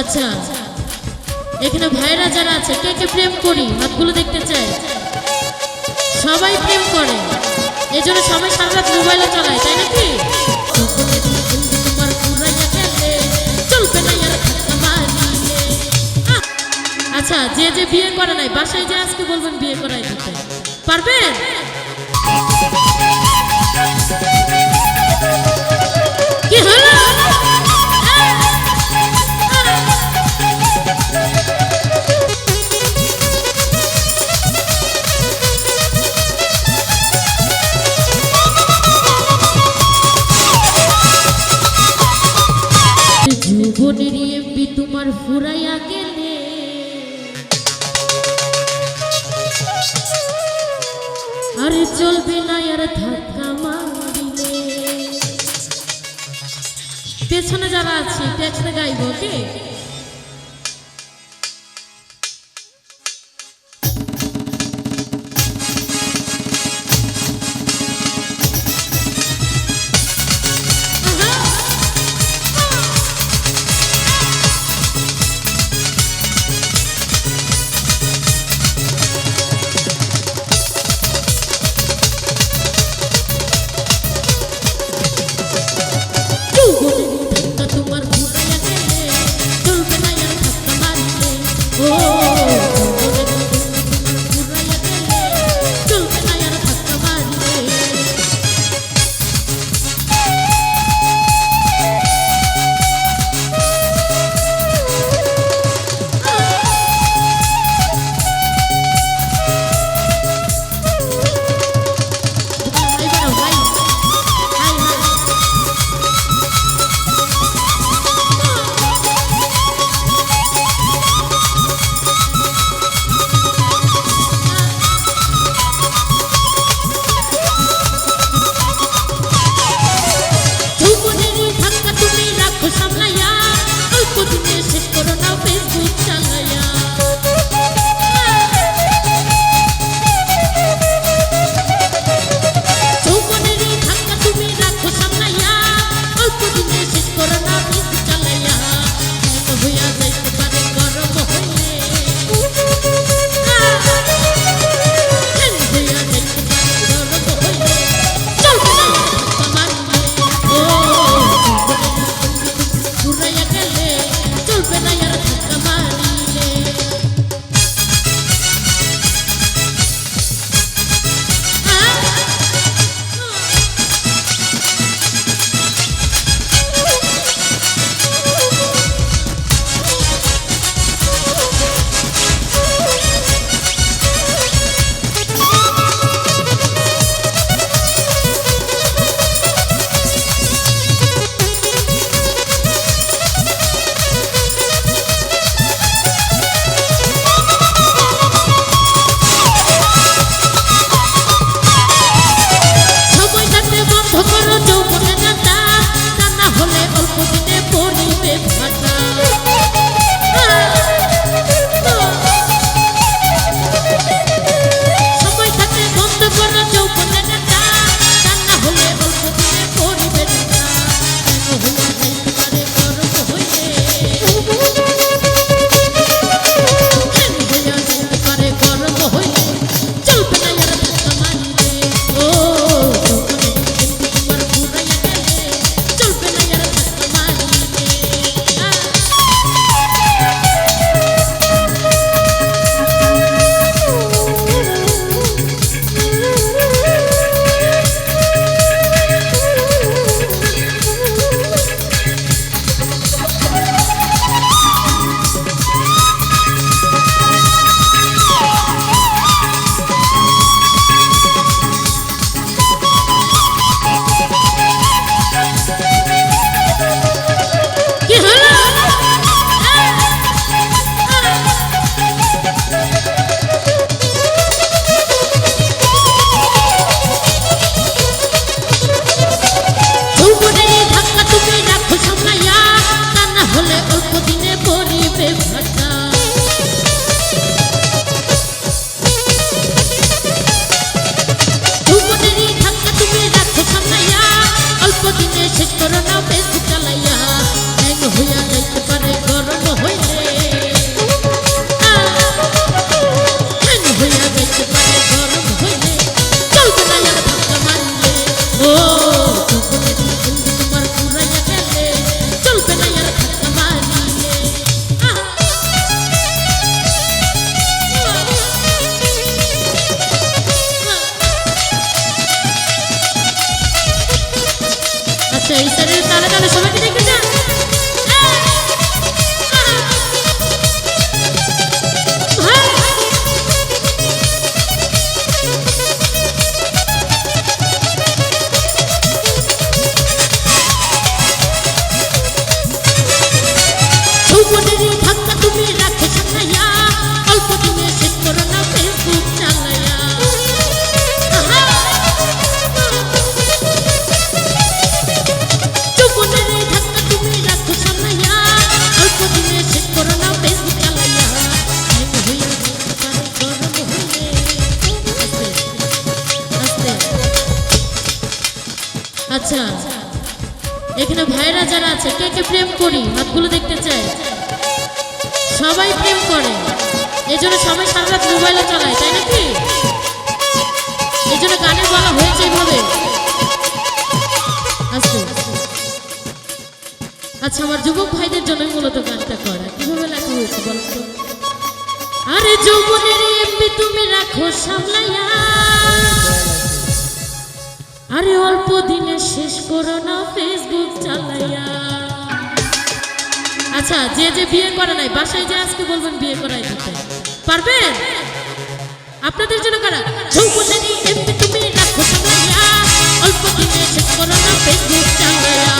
আচ্ছা এখানে ভাইরা যারা আছে, কে কে প্রেম করি? হাতগুলো দেখতে চাই। সবাই প্রেম করে। এই জন্য সবাই সারা রাত মোবাইলে চালায়, তাই নাকি! আচ্ছা যে যে বিয়ে করে নাই, বাসায় যে আজকে বলবেন বিয়ে করাই দিতে। পারবেন কি হলো? ফুরাইয়া গেলে। আরে চলবে না আর ধাক্কা মারিলে। পেছনে যারা আছে পেছনে গাইব ওকে? আচ্ছা। এখানে ভাইরা যারা আছে, কে কে প্রেম করি? হাতগুলো দেখতে চাই। সবাই প্রেম করে। এই জন্য সবাই সারা মোবাইলে চালায়, তাই নাকি? এজন্য গানে বলা হয়েছে এইভাবে। আস্তে আচ্ছা আমার যুবক ভাইদের জন্য মূলত গানটা করা। কীভাবে লেখা হয়েছে বলতো আরে যৌবনের এমনি তুমি রাখো, সামলাইয়া। আরে অল্প দিনে শেষ করো না ফেসবুক চালাইয়া। আচ্ছা যে যে বিয়ে করে নাই, বাসায় যে আজকে বলবেন বিয়ে করাই দিতে। পারবেন আপনাদের জন্য কারা? যৌবনেরই এমনি তুমি রাখো অল্প দিনে শেষ করো না ফেসবুক চালাইয়া।